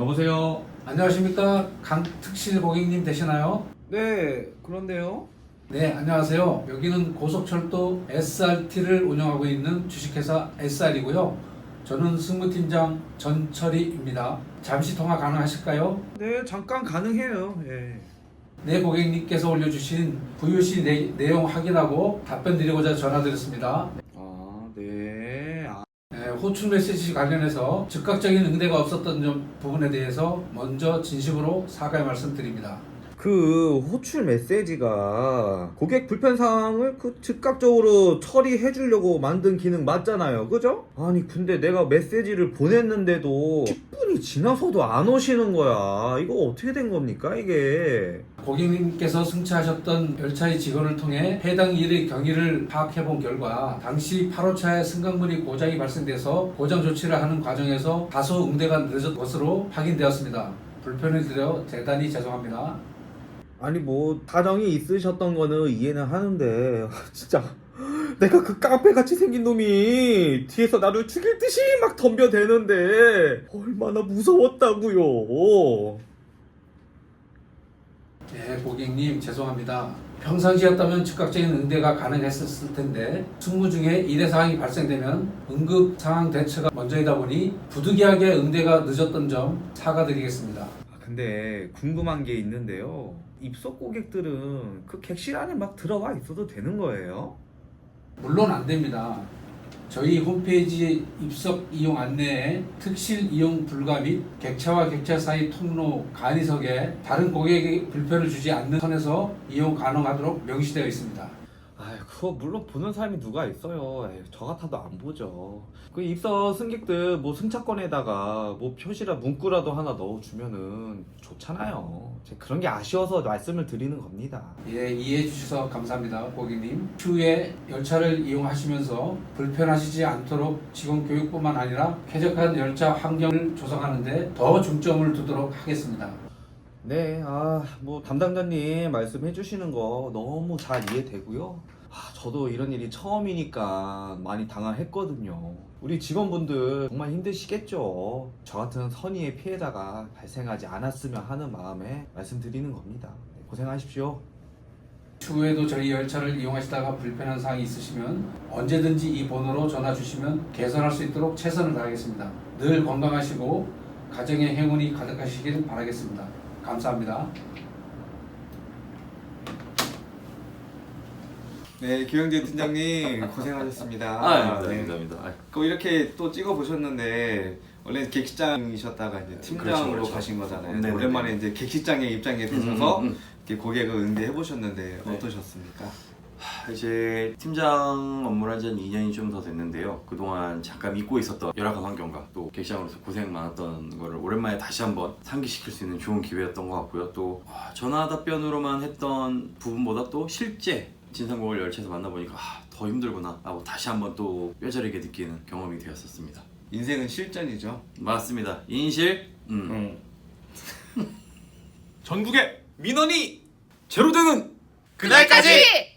여보세요. 안녕하십니까 강특실 고객님 되시나요? 네, 그런데요. 네 안녕하세요 여기는 고속철도 SRT를 운영하고 있는 주식회사 SR이고요 저는 승무팀장 전철이입니다 잠시 통화 가능하실까요? 네, 잠깐 가능해요. 예. 네 고객님께서 올려주신 VOC 내, 내용 확인하고 답변 드리고자 전화드렸습니다 아, 네. 호출 메시지 관련해서 즉각적인 응대가 없었던 점 부분에 대해서 먼저 진심으로 사과의 말씀드립니다 그 호출 메시지가 고객 불편 사항을 그 즉각적으로 처리해 주려고 만든 기능 맞잖아요. 그죠? 아니, 근데 내가 메시지를 보냈는데도 10분이 지나서도 안 오시는 거야. 이거 어떻게 된 겁니까, 이게? 고객님께서 승차하셨던 열차의 직원을 통해 해당 일의 경위를 파악해 본 결과 당시 8호차에 승강문이 고장이 발생돼서 고장 조치를 하는 과정에서 다소 응대가 늦은 것으로 확인되었습니다. 불편을 드려 대단히 죄송합니다. 아니 뭐 사정이 있으셨던 거는 이해는 하는데 아, 진짜 내가 그 깡패같이 생긴 놈이 뒤에서 나를 죽일 듯이 막 덤벼대는데 얼마나 무서웠다고요 네, 고객님 죄송합니다. 평상시였다면 즉각적인 응대가 가능했었을 텐데 승무 중에 일의 사항이 발생되면 응급 상황 대처가 먼저이다 보니 부득이하게 응대가 늦었던 점 사과드리겠습니다. 아, 근데 궁금한 게 있는데요 입석 고객들은 그 객실 안에 막 들어가 있어도 되는 거예요? 물론 안 됩니다. 저희 홈페이지 입석 이용 안내에 특실 이용 불가 및 객차와 객차 사이 통로 간이석에 다른 고객에게 불편을 주지 않는 선에서 이용 가능하도록 명시되어 있습니다. 아 그거 물론 보는 사람이 누가 있어요 에이, 저 같아도 안 보죠 그 입서 승객들 뭐 승차권에다가 뭐 표시라 문구라도 하나 넣어주면은 좋잖아요 제 그런 게 아쉬워서 말씀을 드리는 겁니다 예, 이해해 주셔서 감사합니다, 고객님. 추후에 열차를 이용하시면서 불편하시지 않도록 직원 교육뿐만 아니라 쾌적한 열차 환경을 조성하는데 더 중점을 두도록 하겠습니다. 네, 아, 뭐 담당자님 말씀해 주시는 거 너무 잘 이해되고요. 아, 저도 이런 일이 처음이니까 많이 당황했거든요. 우리 직원분들 정말 힘드시겠죠. 저 같은 선의의 피해자가 발생하지 않았으면 하는 마음에 말씀드리는 겁니다. 네, 고생하십시오. 추후에도 저희 열차를 이용하시다가 불편한 사항이 있으시면 언제든지 이 번호로 전화 주시면 개선할 수 있도록 최선을 다하겠습니다. 늘 건강하시고 가정의 행운이 가득하시길 바라겠습니다. 감사합니다. 네, 김영재 팀장님 고생하셨습니다. 아, 네. 아닙니다. 아, 그 이렇게 또 찍어 보셨는데 원래 객시장이셨다가 이제 팀장으로 그렇죠, 그렇죠. 가신 거잖아요. 네네네. 오랜만에 이제 객시장의 입장에 드셔서 음, 음, 음. 이렇게 고객을 응대해 보셨는데 네. 어떠셨습니까? 하, 이제 팀장 업무를 한 지 한 2년이 좀 더 됐는데요. 그동안 잠깐 잊고 있었던 열악한 환경과 또 객장으로서 고생 많았던 거를 오랜만에 다시 한번 상기시킬 수 있는 좋은 기회였던 것 같고요. 또 아, 전화 답변으로만 했던 부분보다 또 실제 진상고객을 열차에서 만나보니까 아, 더 힘들구나 하고 다시 한번 또 뼈저리게 느끼는 경험이 되었었습니다. 인생은 실전이죠. 맞습니다. 인실, 음. 전국의 민원이 제로되는 그날까지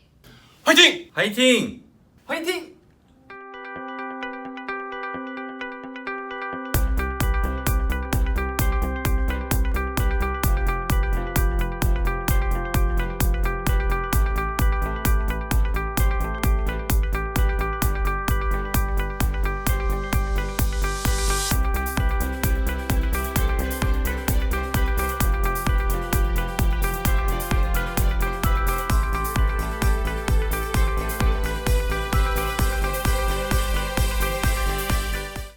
화이팅! 화이팅! 화이팅!